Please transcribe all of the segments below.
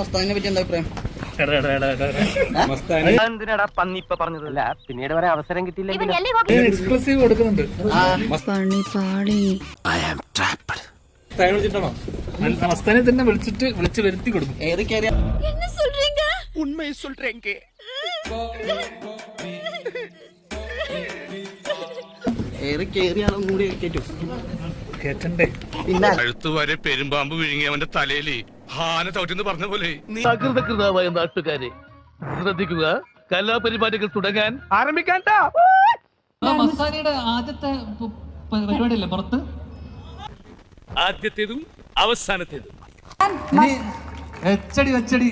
മസ്താനിനെ പറ്റി എന്താ അഭിപ്രായം? പിന്നീട് വരെ അവസരം കിട്ടിയില്ലെങ്കിൽ എക്സ്ക്ലൂസീവ് കൊടുക്കുന്നുണ്ട്. പണി പാളി. മസ്താനെ തന്നെ വിളിച്ചിട്ട് വിളിച്ച് വരുത്തി കൊടുക്കും. ഏറി കയറിയ ഏറി കയറിയാളും കൂടി കേറ്റു. കേറ്റണ്ടേ? പിന്നെ അടുത്തുവരെ വരെ പെരുമ്പാമ്പ് വിഴുങ്ങി അവന്റെ തലയിൽ ഹാന ചവിട്ടിന്ന് പറഞ്ഞ പോലെ. സകൃതകൃതമായ നാട്ടുകാരെ ശ്രദ്ധിക്കുക കലാപരിപാടികൾ തുടങ്ങാൻ ആരംഭിക്കാൻ മസ്താനിയുടെ ആദ്യത്തെ പരിപാടിയല്ലേ പുറത്ത്? ആദ്യത്തേതും അവസാനത്തേതും. എച്ചടി വെച്ചടി.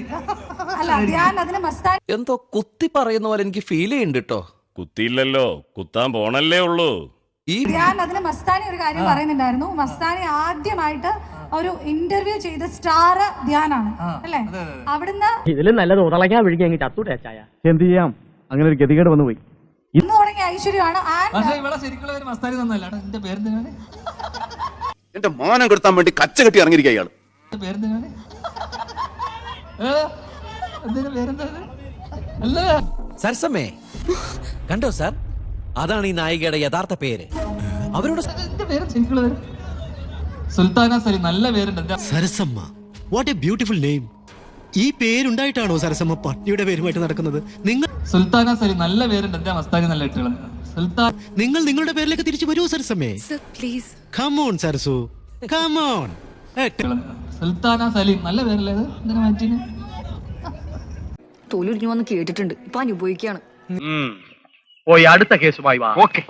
അല്ല ഞാൻ അതിന് മസ്താൻ എന്തോ കുത്തി പറയുന്ന പോലെ എനിക്ക് ഫീൽ ചെയ്യുന്നുണ്ട് കേട്ടോ കുത്തിയില്ലല്ലോ കുത്താൻ പോണല്ലേ ഉള്ളൂ. ഈ ഞാൻ അതിന് മസ്താനി ഒരു കാര്യം പറയുന്നുണ്ടായിരുന്നു. മസ്താനി ആദ്യമായിട്ട് ഒരു ഇന്റർവ്യൂ ചെയ്ത സ്റ്റാർ ധ്യാനാണ്. അല്ലേ? അവിടുന്ന് ഇതിലും നല്ലത് ഉറളക്കാൻ വിഴുങ്ങി അങ്ങ് ചത്തൂടെ ചായ. എന്ത് ചെയ്യാം? അങ്ങനെ ഒരു ഗതികേട് വന്നു പോയി ഇന്ന് തുടങ്ങിയ ഐശ്വര്യമാണ് ആൻഡ് പക്ഷെ ഇവിടെ ശരിക്കുള്ള ഒരു മസ്താനി തന്നല്ല എന്റെ മാനം കെടുത്താൻ വേണ്ടി കച്ച കെട്ടി ഇറങ്ങിയിരിക്കുക അല്ല? സരസമ്മേ കണ്ടോ സാർ? അതാണ് ഈ നായികയുടെ യഥാർത്ഥ പേര്. അവരോട് എന്റെ പേര് ശരിക്കുള്ള പേര് സുൽത്താന സലീം നല്ല പേരുണ്ട്. Sarasamma. What a beautiful name ഈ പേരുണ്ടായിട്ടാണോ സരസമ്മ പട്ടിയുടെ പേരുമായിട്ട് നടക്കുന്നത്? നിങ്ങൾ സുൽത്താന സലീം നല്ല പേരുണ്ട്. എന്റെ മസ്താനി നല്ല ഇട്ടുള്ളത് സുൽത്താൻ നിങ്ങൾ നിങ്ങളുടെ പേരിലേക്ക് തിരിച്ചു വരൂ സരസമ്മേ. Please come on Sarasu. Come on on Sultana Salim നല്ല പേരല്ലേ അത് എന്തിനാ മാറ്റിന് തോലുരിഞ്ഞു വന്ന് കേട്ടിട്ടുണ്ട്. ഇപ്പൊ അനുഭവിക്കാണ് പോയി അടുത്ത കേസുമായി വാ. ഓക്കെ